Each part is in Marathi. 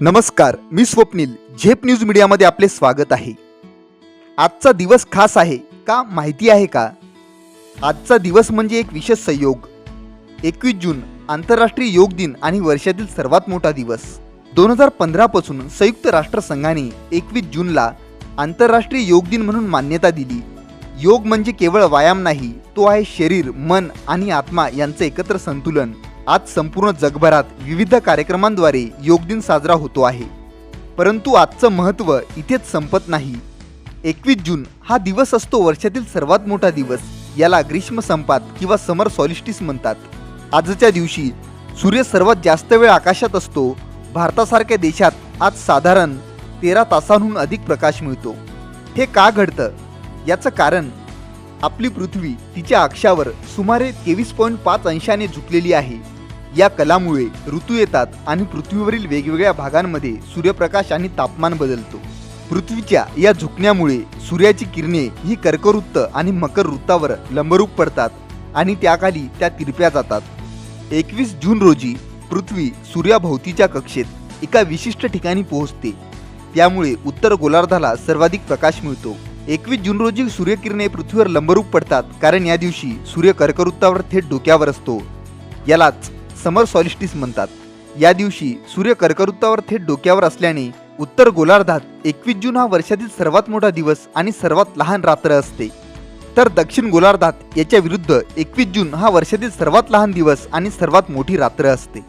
नमस्कार मी स्वप्नील. झेप न्यूज मीडियामध्ये आपले स्वागत आहे. आजचा दिवस खास आहे का माहिती आहे का? आजचा दिवस म्हणजे एक विशेष संयोग. एकवीस जून आंतरराष्ट्रीय योग दिन आणि वर्षातील सर्वात मोठा दिवस. दोन हजार पंधरापासून संयुक्त राष्ट्रसंघाने एकवीस जूनला आंतरराष्ट्रीय योग दिन म्हणून मान्यता दिली. योग म्हणजे केवळ व्यायाम नाही तो आहे शरीर मन आणि आत्मा यांचं एकत्र संतुलन. आज संपूर्ण जगभरात विविध कार्यक्रमांद्वारे योग दिन साजरा होतो आहे. परंतु आजचं महत्त्व इथेच संपत नाही. एकवीस जून हा दिवस असतो वर्षातील सर्वात मोठा दिवस याला ग्रीष्म संपात किंवा समर सॉलिस्टिस म्हणतात. आजच्या दिवशी सूर्य सर्वात जास्त वेळ आकाशात असतो. भारतासारख्या देशात आज साधारण तेरा तासांहून अधिक प्रकाश मिळतो. हे का घडतं? याचं कारण आपली पृथ्वी तिच्या अक्षावर सुमारे तेवीस पॉईंट पाच अंशाने झुकलेली आहे. या कलामुळे ऋतू येतात आणि पृथ्वीवरील वेगवेगळ्या भागांमध्ये सूर्यप्रकाश आणि तापमान बदलतो. पृथ्वीच्या या झुकण्यामुळे सूर्याची किरणे ही कर्कवृत्त आणि मकर वृत्तावर लंबरूप पडतात आणि त्याखाली त्या तिरप्या जातात. एकवीस जून रोजी पृथ्वी सूर्याभोवतीच्या कक्षेत एका विशिष्ट ठिकाणी पोहोचते. त्यामुळे उत्तर गोलार्धाला सर्वाधिक प्रकाश मिळतो. एकवीस जून रोजी सूर्यकिरणे पृथ्वीवर लंबरूप पडतात कारण या दिवशी सूर्य कर्कवृत्तावर थेट डोक्यावर असतो. यालाच समर सॉलिस्टिस म्हणतात. या दिवशी सूर्य कर्कवृत्तावर थेट डोक्यावर असल्याने उत्तर गोलार्धात एकवीस जून हा वर्षातील सर्वात मोठा दिवस आणि सर्वात लहान रात्र असते. तर दक्षिण गोलार्धात याच्या विरुद्ध एकवीस जून हा वर्षातील सर्वात लहान दिवस आणि सर्वात मोठी रात्र असते.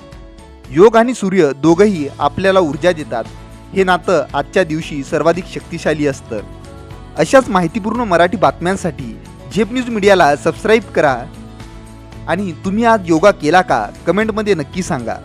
योग आणि सूर्य दोघंही आपल्याला ऊर्जा देतात. हे नातं आजच्या दिवशी सर्वाधिक शक्तिशाली असतं. अशाच माहितीपूर्ण मराठी बातम्यांसाठी झेप न्यूज मीडियाला सबस्क्राईब करा. आणि तुम्ही आज योगा केला का? कमेंटमध्ये नक्की सांगा.